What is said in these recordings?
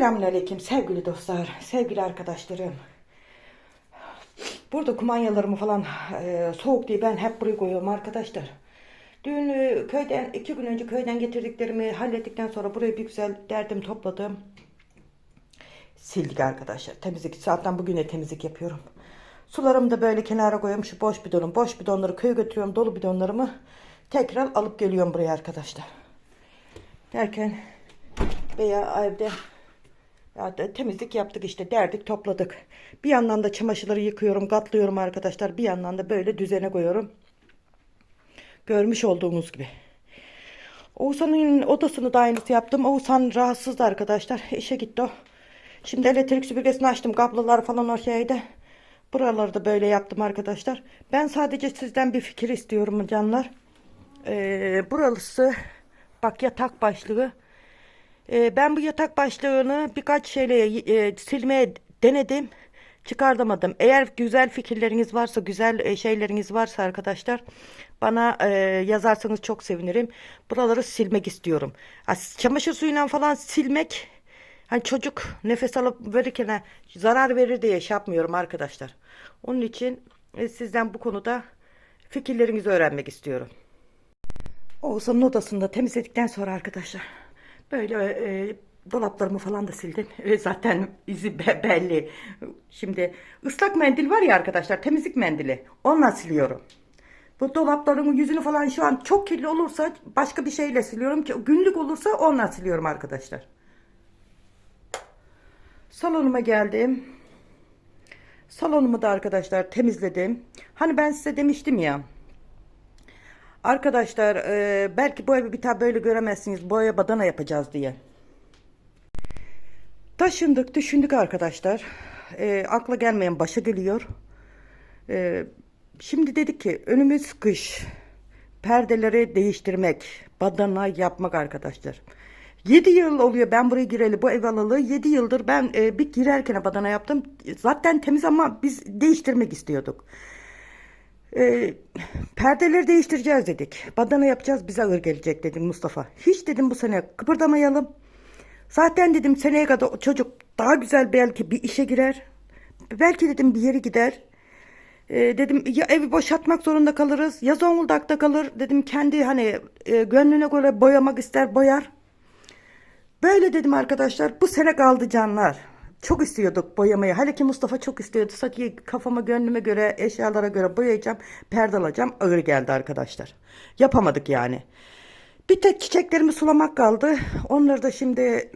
Selamünaleyküm sevgili dostlar, sevgili arkadaşlarım. Burada kumanyalarımı falan e, soğuk diye ben hep buraya koyuyorum arkadaşlar. Dün e, köyden, iki gün önce köyden getirdiklerimi hallettikten sonra buraya bir güzel derdim topladım. Sildik arkadaşlar. Temizlik, zaten bugüne temizlik yapıyorum. Sularımı da böyle kenara koyuyorum. Şu boş bidonum, boş bidonları köye götürüyorum. Dolu bidonlarımı tekrar alıp geliyorum buraya arkadaşlar. Derken veya evde ya temizlik yaptık işte derdik topladık. Bir yandan da çamaşırları yıkıyorum katlıyorum arkadaşlar. Bir yandan da böyle düzene koyuyorum. Görmüş olduğunuz gibi. Oğuzhan'ın odasını da aynısı yaptım. Oğuzhan rahatsızdı arkadaşlar. İşe gitti o. Şimdi elektrik süpürgesini açtım. Kablolar falan o şeyde. Buraları da böyle yaptım arkadaşlar. Ben sadece sizden bir fikir istiyorum canlar. Ee, burası bak yatak başlığı. Ee, ben bu yatak başlığını birkaç şeyle e, silmeye denedim. Çıkartamadım. Eğer güzel fikirleriniz varsa, güzel e, şeyleriniz varsa arkadaşlar bana e, yazarsanız çok sevinirim. Buraları silmek istiyorum. Ha, çamaşır suyuyla falan silmek hani çocuk nefes alıp verirken zarar verir diye şey yapmıyorum arkadaşlar. Onun için e, sizden bu konuda fikirlerinizi öğrenmek istiyorum. Oğuzhan'ın odasını da temizledikten sonra arkadaşlar böyle e, dolaplarımı falan da sildim. E, zaten izi be- belli. Şimdi ıslak mendil var ya arkadaşlar temizlik mendili. Onunla siliyorum. Bu dolaplarımın yüzünü falan şu an çok kirli olursa başka bir şeyle siliyorum ki günlük olursa onunla siliyorum arkadaşlar. Salonuma geldim. Salonumu da arkadaşlar temizledim. Hani ben size demiştim ya. Arkadaşlar e, belki bu evi bir daha böyle göremezsiniz. Boya badana yapacağız diye. Taşındık düşündük arkadaşlar. E, akla gelmeyen başa geliyor. E, şimdi dedik ki önümüz kış. Perdeleri değiştirmek. Badana yapmak arkadaşlar. 7 yıl oluyor ben buraya gireli bu ev alalı 7 yıldır ben e, bir girerken badana yaptım. Zaten temiz ama biz değiştirmek istiyorduk. E, perdeleri değiştireceğiz dedik. Badana yapacağız bize ağır gelecek dedim Mustafa. Hiç dedim bu sene kıpırdamayalım. Zaten dedim seneye kadar çocuk daha güzel belki bir işe girer. Belki dedim bir yere gider. E, dedim ya evi boşaltmak zorunda kalırız ya Zonguldak'ta kalır. Dedim kendi hani e, gönlüne göre boyamak ister boyar. Böyle dedim arkadaşlar bu sene kaldı canlar. Çok istiyorduk boyamayı. Hele ki Mustafa çok istiyordu. Sanki kafama gönlüme göre eşyalara göre boyayacağım. Perde alacağım. Ağır geldi arkadaşlar. Yapamadık yani. Bir tek çiçeklerimi sulamak kaldı. Onları da şimdi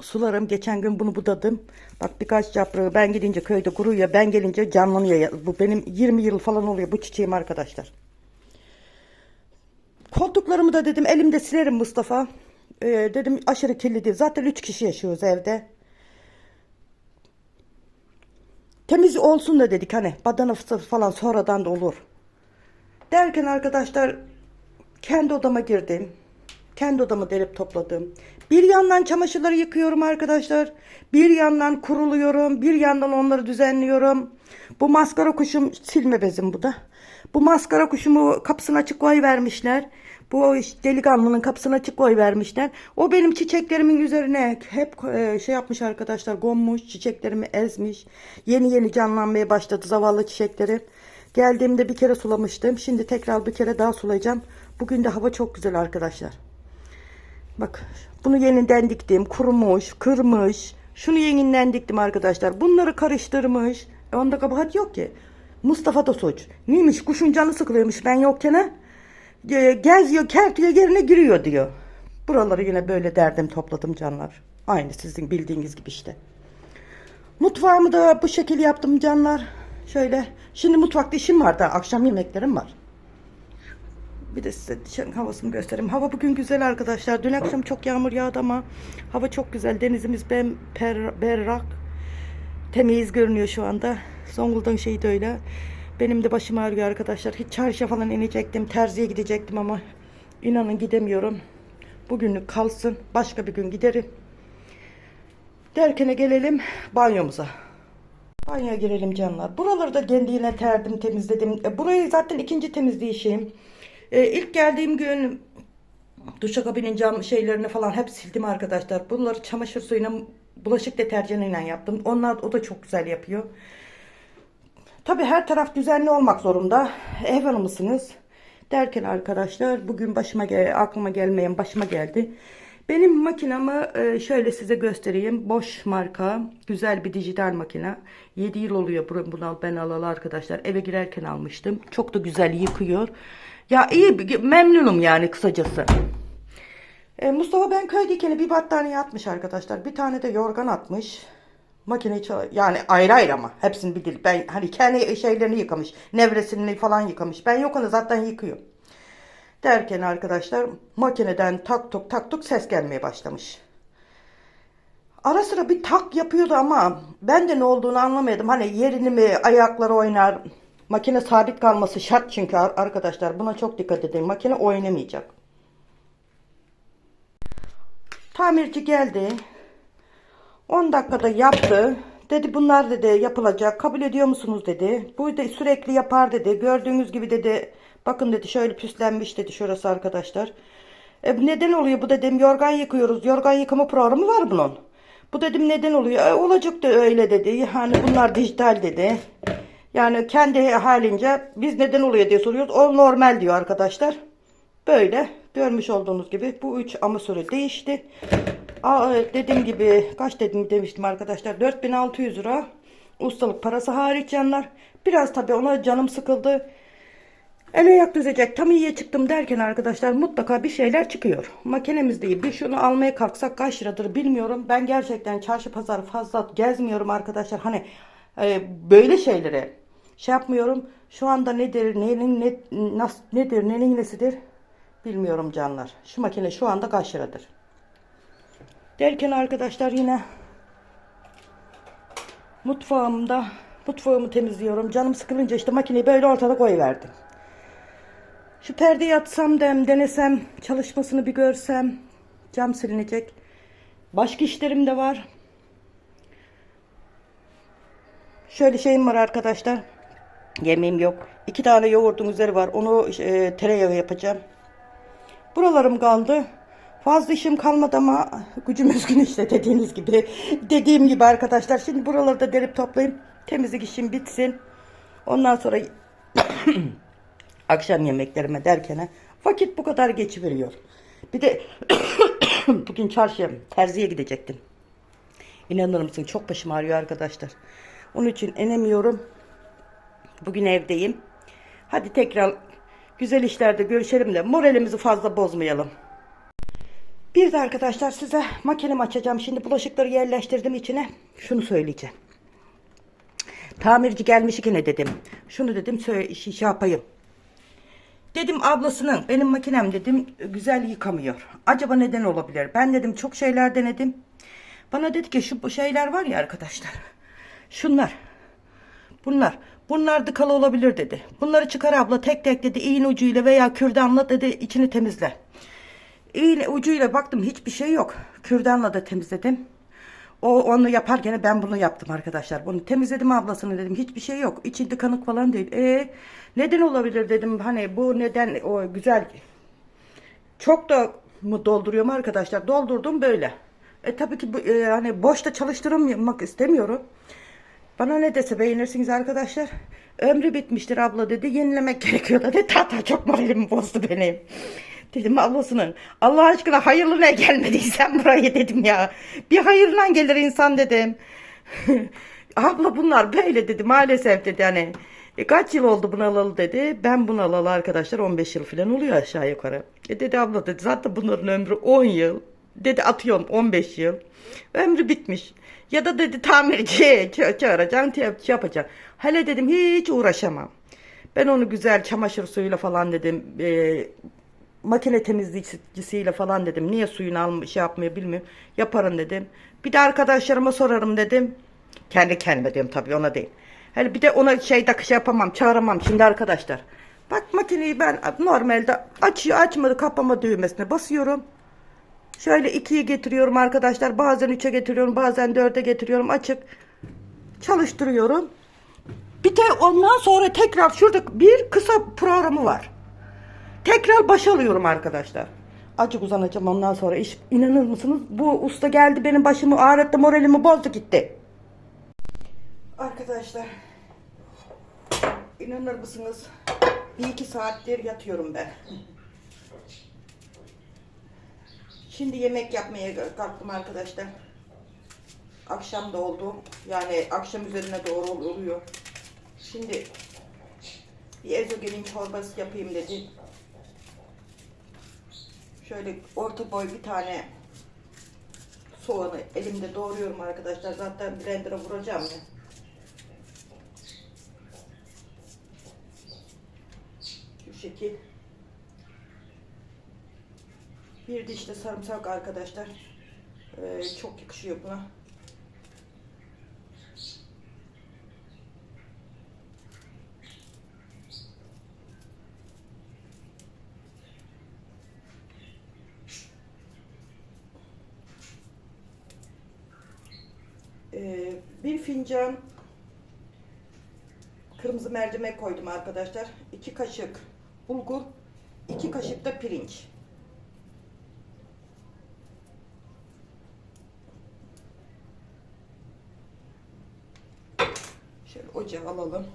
sularım. Geçen gün bunu budadım. Bak birkaç yaprağı ben gidince köyde kuruyor. Ben gelince canlanıyor. Bu benim 20 yıl falan oluyor bu çiçeğim arkadaşlar. Koltuklarımı da dedim elimde silerim Mustafa. Ee, dedim aşırı kirli değil. Zaten 3 kişi yaşıyoruz evde. Temiz olsun da dedik hani badana falan sonradan da olur. Derken arkadaşlar kendi odama girdim. Kendi odamı derip topladım. Bir yandan çamaşırları yıkıyorum arkadaşlar. Bir yandan kuruluyorum. Bir yandan onları düzenliyorum. Bu maskara kuşum silme bezim bu da. Bu maskara kuşumu kapısına açık koy vermişler. Bu delikanlının kapısına açık koy vermişler. O benim çiçeklerimin üzerine hep e, şey yapmış arkadaşlar. Konmuş çiçeklerimi ezmiş. Yeni yeni canlanmaya başladı zavallı çiçekleri. Geldiğimde bir kere sulamıştım. Şimdi tekrar bir kere daha sulayacağım. Bugün de hava çok güzel arkadaşlar. Bak bunu yeniden diktim. Kurumuş, kırmış. Şunu yeniden diktim arkadaşlar. Bunları karıştırmış. E onda kabahat yok ki. Mustafa da suç. Neymiş kuşun canı sıkılıyormuş ben yokken ha. Geziyor, kertiyor yerine giriyor diyor. Buraları yine böyle derdim topladım canlar. Aynı sizin bildiğiniz gibi işte. Mutfağımı da bu şekilde yaptım canlar. Şöyle. Şimdi mutfakta işim var da akşam yemeklerim var. Bir de size dışarı havasını göstereyim. Hava bugün güzel arkadaşlar. Dün akşam çok yağmur yağdı ama hava çok güzel. Denizimiz per, berrak. Temiz görünüyor şu anda. Zonguldak'ın şeyi de öyle. Benim de başım ağrıyor arkadaşlar. Hiç çarşıya falan inecektim. Terziye gidecektim ama inanın gidemiyorum. Bugünlük kalsın. Başka bir gün giderim. Derkene gelelim banyomuza. Banyoya girelim canlar. Buraları da kendine terdim temizledim. E, burayı zaten ikinci temizleyişim. E, ilk geldiğim gün Duşakabinin cam şeylerini falan hep sildim arkadaşlar. Bunları çamaşır suyuyla bulaşık deterjanıyla yaptım. Onlar o da çok güzel yapıyor. Tabi her taraf düzenli olmak zorunda. Ev hanımısınız. Derken arkadaşlar bugün başıma gel aklıma gelmeyen başıma geldi. Benim makinamı e, şöyle size göstereyim. Boş marka. Güzel bir dijital makine. 7 yıl oluyor bunu ben alalı arkadaşlar. Eve girerken almıştım. Çok da güzel yıkıyor. Ya iyi memnunum yani kısacası. E, Mustafa ben köydeyken bir battaniye atmış arkadaşlar. Bir tane de yorgan atmış. Makineyi çal- yani ayrı ayrı ama hepsini bir dil. Ben hani kendi şeylerini yıkamış. Nevresini falan yıkamış. Ben yok onu zaten yıkıyor. Derken arkadaşlar makineden tak tuk tak tuk ses gelmeye başlamış. Ara sıra bir tak yapıyordu ama ben de ne olduğunu anlamadım. Hani yerini mi ayakları oynar. Makine sabit kalması şart çünkü ar- arkadaşlar buna çok dikkat edin. Makine oynamayacak. Tamirci geldi. 10 dakikada yaptı. Dedi bunlar dedi yapılacak. Kabul ediyor musunuz dedi. Bu da sürekli yapar dedi. Gördüğünüz gibi dedi. Bakın dedi şöyle püslenmiş dedi şurası arkadaşlar. E, neden oluyor bu dedim yorgan yıkıyoruz. Yorgan yıkama programı var bunun. Bu dedim neden oluyor? E, olacak da öyle dedi. Yani bunlar dijital dedi. Yani kendi halince biz neden oluyor diye soruyoruz. O normal diyor arkadaşlar. Böyle görmüş olduğunuz gibi bu üç amasörü değişti. Dediğim gibi kaç dedim demiştim arkadaşlar 4600 lira ustalık parası hariç yanlar. Biraz tabii ona canım sıkıldı. El ayak düzecek tam iyiye çıktım derken arkadaşlar mutlaka bir şeyler çıkıyor. Makinemiz değil bir şunu almaya kalksak kaç liradır bilmiyorum. Ben gerçekten çarşı pazar fazla gezmiyorum arkadaşlar. Hani e, böyle şeylere şey yapmıyorum. Şu anda nedir, neyin, ne, nasıl, nedir, neyin nesidir bilmiyorum canlar. Şu makine şu anda kaç liradır. Derken arkadaşlar yine mutfağımda mutfağımı temizliyorum. Canım sıkılınca işte makineyi böyle ortada koyuverdim. Şu perdeyi atsam dem denesem çalışmasını bir görsem cam silinecek. Başka işlerim de var. Şöyle şeyim var arkadaşlar. Yemeğim yok. İki tane yoğurdun üzeri var. Onu e, tereyağı yapacağım. Buralarım kaldı. Fazla işim kalmadı ama gücüm üzgün işte dediğiniz gibi. Dediğim gibi arkadaşlar. Şimdi buraları da derip toplayayım. Temizlik işim bitsin. Ondan sonra akşam yemeklerime derken vakit bu kadar geçiveriyor. Bir de bugün çarşıya terziye gidecektim. İnanır mısın çok başım ağrıyor arkadaşlar. Onun için inemiyorum. Bugün evdeyim. Hadi tekrar güzel işlerde görüşelim de moralimizi fazla bozmayalım. Bir de arkadaşlar size makinemi açacağım. Şimdi bulaşıkları yerleştirdim içine. Şunu söyleyeceğim. Tamirci gelmiş yine dedim. Şunu dedim şey, şey yapayım. Dedim ablasının benim makinem dedim güzel yıkamıyor. Acaba neden olabilir? Ben dedim çok şeyler denedim. Bana dedi ki şu şeyler var ya arkadaşlar. Şunlar. Bunlar. Bunlar dıkalı olabilir dedi. Bunları çıkar abla tek tek dedi iğne ucuyla veya kürdanla dedi içini temizle. İğne ucuyla baktım hiçbir şey yok. Kürdanla da temizledim. O onu yaparken ben bunu yaptım arkadaşlar. Bunu temizledim ablasını dedim. Hiçbir şey yok. İçinde kanık falan değil. E neden olabilir dedim. Hani bu neden o güzel çok da mı dolduruyorum arkadaşlar? Doldurdum böyle. E tabii ki e, hani boşta çalıştırmak istemiyorum. Bana ne dese beğenirsiniz arkadaşlar. Ömrü bitmiştir abla dedi. Yenilemek gerekiyor dedi. Tata çok moralimi bozdu benim. Dedim ablasının Allah aşkına hayırlı ne gelmediysen buraya dedim ya. Bir hayırla gelir insan dedim. Abla bunlar böyle dedi maalesef dedi hani. E, kaç yıl oldu bunu alalı dedi. Ben bunu alalı arkadaşlar 15 yıl falan oluyor aşağı yukarı. E dedi abla dedi zaten bunların ömrü 10 yıl. Dedi atıyorum 15 yıl. Ömrü bitmiş. Ya da dedi tamirci ça- çağıracağım şey yapacağım. Hele dedim hiç uğraşamam. Ben onu güzel çamaşır suyuyla falan dedim. E, makine temizleyicisiyle falan dedim. Niye suyunu almış şey yapmıyor bilmiyorum. Yaparım dedim. Bir de arkadaşlarıma sorarım dedim. Kendi kendime diyorum tabii ona değil. Hele bir de ona şey de şey yapamam, çağıramam şimdi arkadaşlar. Bak makineyi ben normalde açıyor, açmadı kapama düğmesine basıyorum. Şöyle ikiye getiriyorum arkadaşlar. Bazen üçe getiriyorum, bazen dörde getiriyorum. Açık çalıştırıyorum. Bir de ondan sonra tekrar şurada bir kısa programı var. Tekrar başa alıyorum arkadaşlar. Acık uzanacağım ondan sonra iş. İnanır mısınız? Bu usta geldi benim başımı ağrıttı moralimi bozdu gitti. Arkadaşlar. inanır mısınız? Bir iki saattir yatıyorum ben. Şimdi yemek yapmaya kalktım arkadaşlar. Akşam da oldu. Yani akşam üzerine doğru oluyor. Şimdi bir ezogelin çorbası yapayım dedi. Şöyle orta boy bir tane soğanı elimde doğruyorum arkadaşlar. Zaten blender'a vuracağım ya. Şu şekil. Bir diş de sarımsak arkadaşlar. Ee, çok yakışıyor buna. Ee, bir fincan kırmızı mercimek koydum arkadaşlar. İki kaşık bulgur, iki kaşık da pirinç. Şöyle ocağa alalım.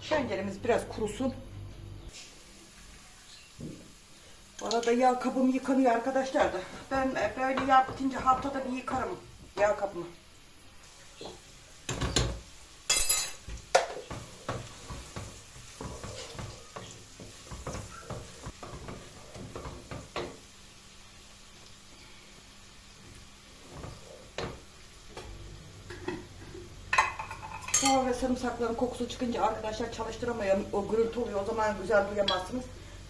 Şengerimiz biraz kurusun. Bu arada yağ kabım yıkanıyor arkadaşlar da. Ben e, böyle yağ bitince haftada bir yıkarım yağ kabımı. Soğan ve sarımsakların kokusu çıkınca arkadaşlar çalıştıramıyorum. O gürültü oluyor. O zaman güzel duyamazsınız.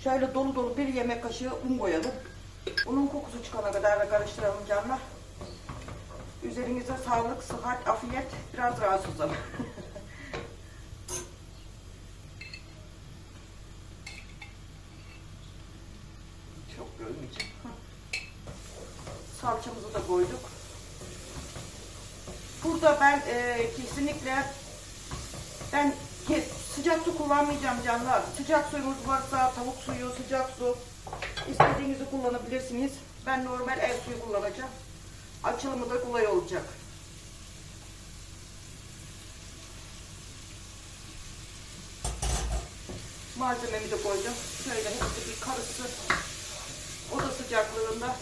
Şöyle dolu dolu bir yemek kaşığı un koyalım. Unun kokusu çıkana kadar da karıştıralım canlar. Üzerinize sağlık, sıhhat, afiyet. Biraz rahatsızım. Çok bölmeyeceğim. Hah. Salçamızı da koyduk. Burada ben e, kesinlikle sıcak su kullanmayacağım canlar. Sıcak suyumuz varsa tavuk suyu, sıcak su istediğinizi kullanabilirsiniz. Ben normal el suyu kullanacağım. Açılımı da kolay olacak. Malzememi de koydum. Şöyle hepsi bir karışsın. Oda sıcaklığında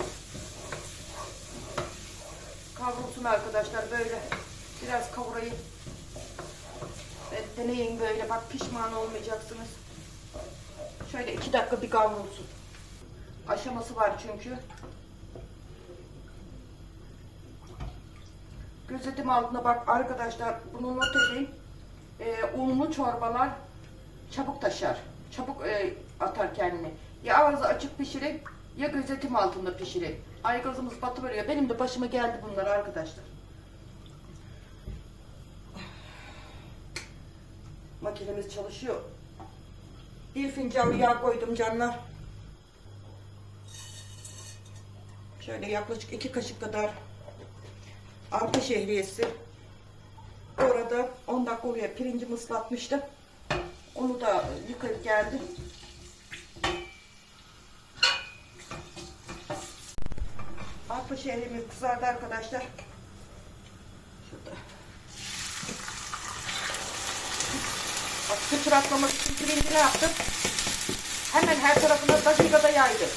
kavrulsun arkadaşlar böyle biraz kavurayım. Evet, deneyin böyle bak pişman olmayacaksınız. Şöyle iki dakika bir kavrulsun. Aşaması var çünkü. Gözetim altına bak arkadaşlar bunu not edin. Ee, unlu çorbalar çabuk taşar. Çabuk e, atar kendini. Ya ağzı açık pişirin ya gözetim altında pişirin. Ay gazımız batıveriyor. Benim de başıma geldi bunlar arkadaşlar. Makinemiz çalışıyor. Bir fincan yağ koydum canlar. Şöyle yaklaşık iki kaşık kadar arpa şehriyesi. Orada 10 dakika oluyor. Pirincimi ıslatmıştım. Onu da yıkayıp geldim. Arpa şehrimiz kızardı arkadaşlar. Şurada. Bak sıçratmamak için pirinci ne yaptım? Hemen her tarafına dakikada yaydım.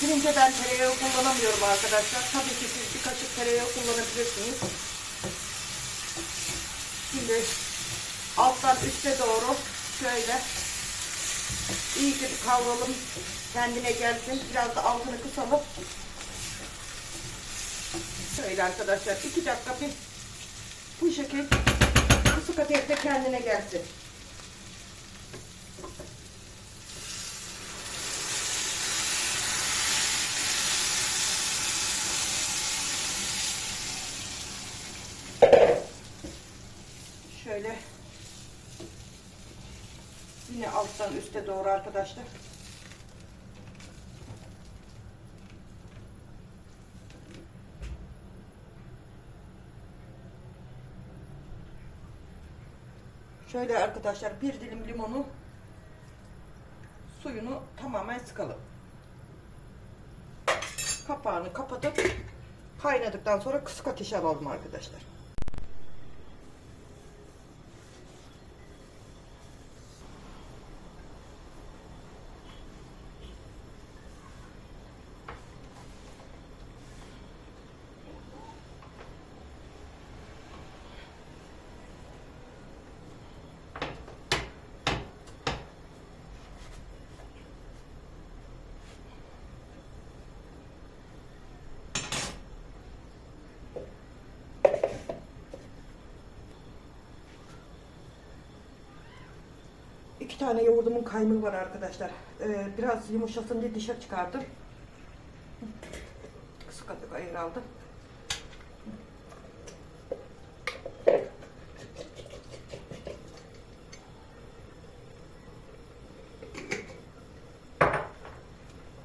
Pirince ben tereyağı kullanamıyorum arkadaşlar. Tabii ki siz bir kaşık tereyağı kullanabilirsiniz. Şimdi alttan üste doğru şöyle iyice bir kavralım. Kendine gelsin. Biraz da altını kısalım. Şöyle arkadaşlar iki dakika bir bu şekil kısık ateşte kendine gelsin. Şöyle yine alttan üste doğru arkadaşlar. Şöyle arkadaşlar bir dilim limonu suyunu tamamen sıkalım. Kapağını kapatıp kaynadıktan sonra kısık ateşe alalım arkadaşlar. İki tane yoğurdumun kaymığı var arkadaşlar. Ee, biraz yumuşasın diye dışarı çıkardım. Kısık atık ayır aldım.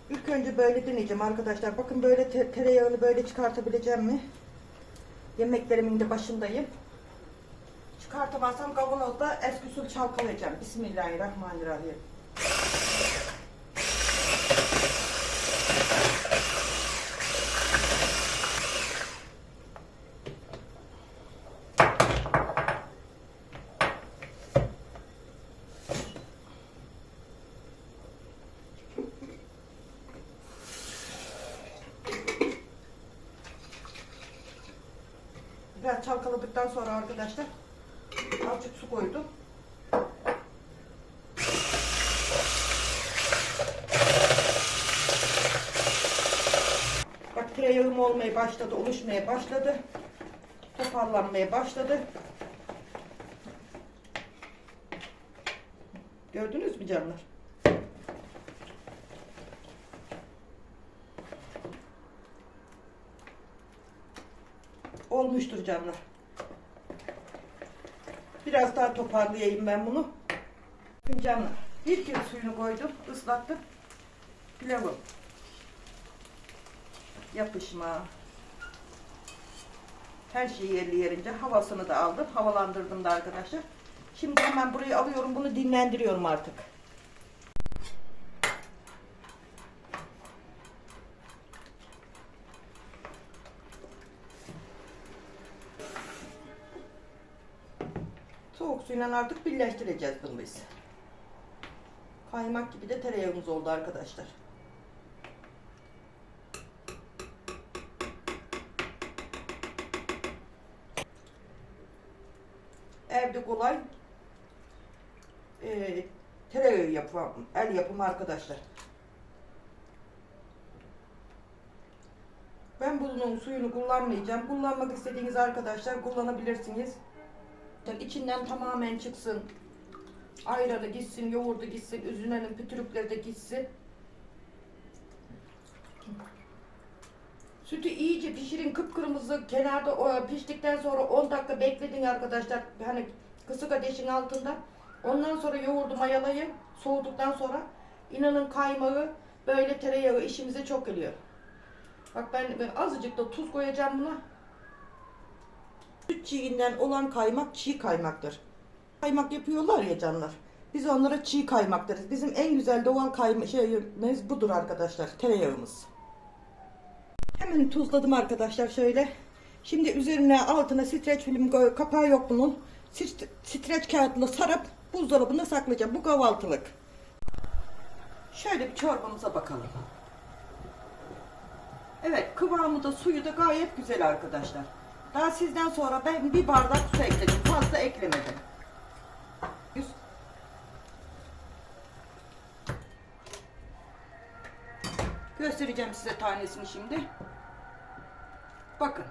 İlk önce böyle deneyeceğim arkadaşlar. Bakın böyle te- tereyağını böyle çıkartabileceğim mi? Yemeklerimin de başındayım. Çıkartamazsam kavanozda eski usul çalkalayacağım. Bismillahirrahmanirrahim. Biraz çalkaladıktan sonra arkadaşlar azıcık su koydum. Bak tereyağım olmaya başladı, oluşmaya başladı. Toparlanmaya başladı. Gördünüz mü canlar? Olmuştur canlar. Biraz daha toparlayayım ben bunu. Canlar. Bir kere suyunu koydum, ıslattım. Pilavım. Yapışma. Her şeyi yerli yerince havasını da aldım. Havalandırdım da arkadaşlar. Şimdi hemen burayı alıyorum. Bunu dinlendiriyorum artık. Suyla artık birleştireceğiz bunu biz. Kaymak gibi de tereyağımız oldu arkadaşlar. Evde kolay e, tereyağı yapımı, el yapımı arkadaşlar. Ben bunun suyunu kullanmayacağım. Kullanmak istediğiniz arkadaşlar kullanabilirsiniz. Yani içinden tamamen çıksın. Ayranı gitsin, yoğurdu gitsin, üzünenin pütürükleri de gitsin. Sütü iyice pişirin kıpkırmızı kenarda o piştikten sonra 10 dakika bekledin arkadaşlar. Hani kısık ateşin altında. Ondan sonra yoğurdu mayalayın. Soğuduktan sonra inanın kaymağı böyle tereyağı işimize çok geliyor. Bak ben azıcık da tuz koyacağım buna. Süt çiğinden olan kaymak çiğ kaymaktır. Kaymak yapıyorlar ya canlar. Biz onlara çiğ kaymak deriz. Bizim en güzel doğal kayma şeyimiz budur arkadaşlar. Tereyağımız. Hemen tuzladım arkadaşlar şöyle. Şimdi üzerine altına streç film kapağı yok bunun. Stre- Streç kağıtla sarıp buzdolabında saklayacağım. Bu kahvaltılık. Şöyle bir çorbamıza bakalım. Evet kıvamı da suyu da gayet güzel arkadaşlar. Daha sizden sonra ben bir bardak su ekledim. Fazla eklemedim. Göstereceğim size tanesini şimdi. Bakın.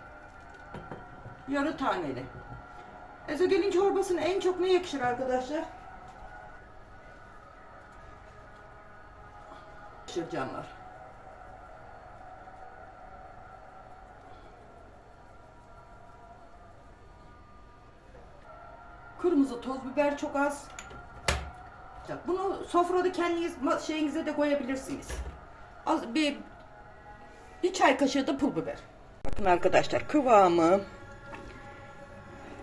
Yarı taneli. Ezogelin çorbasına en çok ne yakışır arkadaşlar? Yakışır canlar. Kırmızı toz biber çok az. Bunu sofrada kendiniz şeyinize de koyabilirsiniz. Az bir bir çay kaşığı da pul biber. Bakın arkadaşlar kıvamı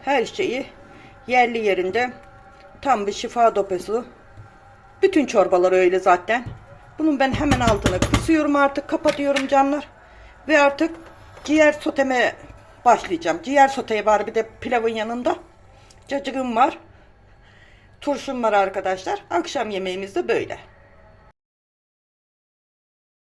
her şeyi yerli yerinde Tam bir şifa dopesu. Bütün çorbalar öyle zaten. Bunun ben hemen altını kısıyorum artık kapatıyorum canlar. Ve artık ciğer soteme başlayacağım. Ciğer soteye var bir de pilavın yanında. Cacığım var. Turşum var arkadaşlar. Akşam yemeğimiz de böyle.